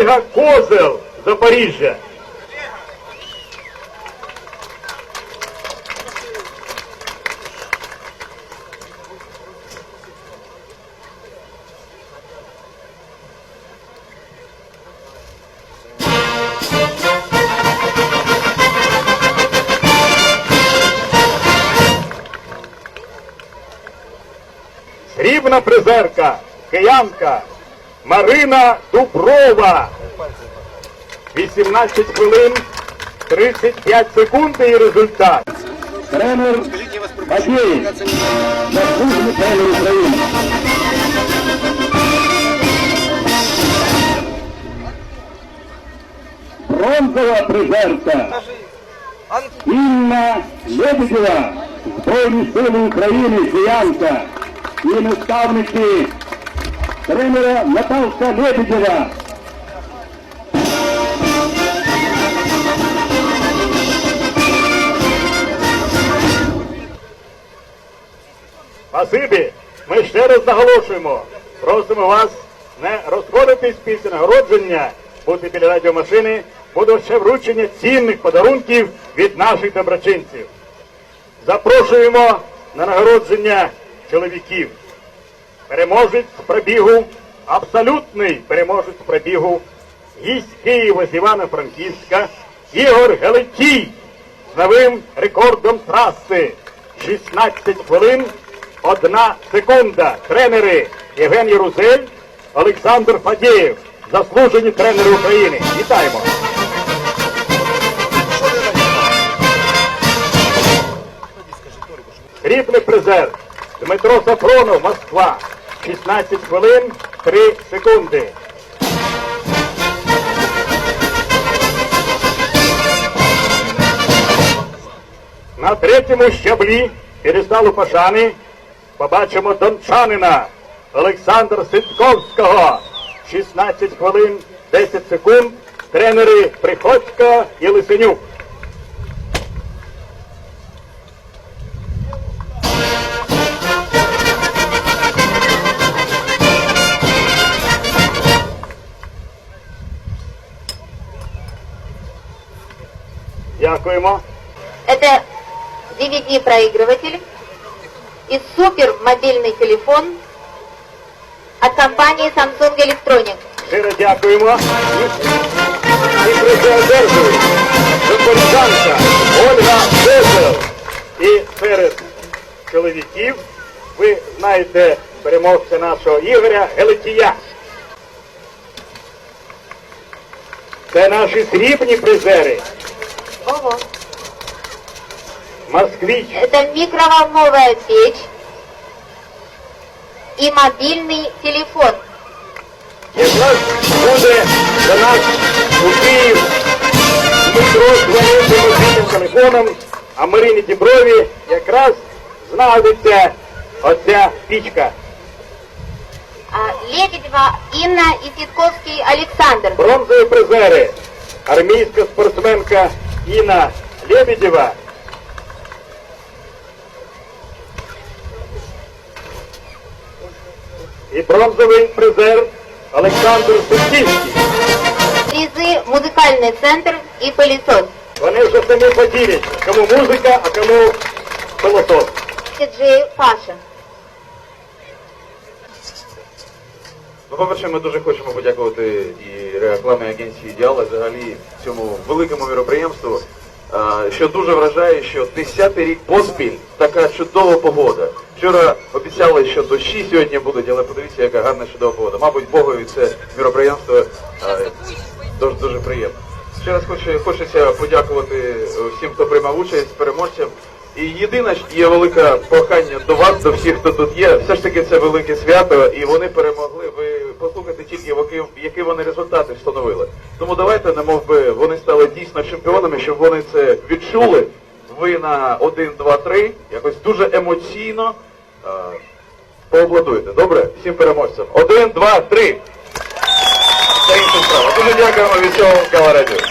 Ольга Козел, Запоріжжя. Срібна призерка, киянка Марина Дуброва. 18 хвилин 35 секунд і результат. Тренер Бадєєв, заслужений тренер України. Бронзова призерка Інна Лебедєва, Збройні сили України, киянка і наставники тренера Наталка Лебедєва. Спасибі. Ми ще раз наголошуємо. Просимо вас не розходитись після нагородження, бути біля радіомашини, буде ще вручення цінних подарунків від наших доброчинців. Запрошуємо на нагородження чоловіків. Переможець пробігу, абсолютний переможець пробігу, гість Києва з Івано-Франківська, Ігор Гелетій з новим рекордом траси 16 хвилин, 1 секунда. Тренери Євген Єрузель, Олександр Фадєєв, заслужені тренери України. Вітаємо! Срібний призер Дмитро Сафронов, Москва. 16 хвилин 3 секунди. На третьому щаблі пересталу пошани побачимо дончанина Олександра Ситковського. 16 хвилин 10 секунд. Тренери Приходько і Лисенюк. Дякуємо. Это DVD-проигрыватель и супер мобильный телефон от компании Samsung Electronics. Щиро дякуємо. І призеодержують запоріжанка Ольга Козел. І серед чоловіків ви знаєте переможця нашого Ігоря Гелетія. Це наші срібні призери. Ого. Москвич. Это микроволновая печь и мобильный телефон. Якраз буде до нас у Київ Дмитро дзвонити мобільним телефоном, а Марині Діброві якраз знадобиться оця пічка. А, Лебедева Инна и Ситковский Александр. Бронзові призери. Армійська спортсменка Інна Лебедєва. І бронзовий призер Олександр Сутівський. Призы «Музыкальный центр» и «Пылесос». Вони вже самі поділять, кому музика, а кому пилосос. Диджей Паша. Ну, по-перше, ми дуже хочемо подякувати і рекламній агенції «Ідеал», і взагалі цьому великому міроприємству, а, що дуже вражає, що 10-й рік поспіль така чудова погода. Вчора обіцяли, що дощі сьогодні будуть, але подивіться, яка гарна чудова погода. Мабуть, Богові це міроприємство дуже, дуже приємно. Ще раз хочу, хочеться подякувати всім, хто приймав участь, переможцям. І єдине є велике прохання до вас, до всіх, хто тут є. Все ж таки це велике свято, і вони перемогли. Ви послухайте тільки, які, які вони результати встановили. Тому давайте, немов би вони стали чемпіонами, щоб вони це відчули. Ви на 1, 2, 3, якось дуже емоційно е, поаплодуйте. Добре? Всім переможцям. 1, 2, 3. Це інша справа. Дуже дякуємо від цього Галадрадіо.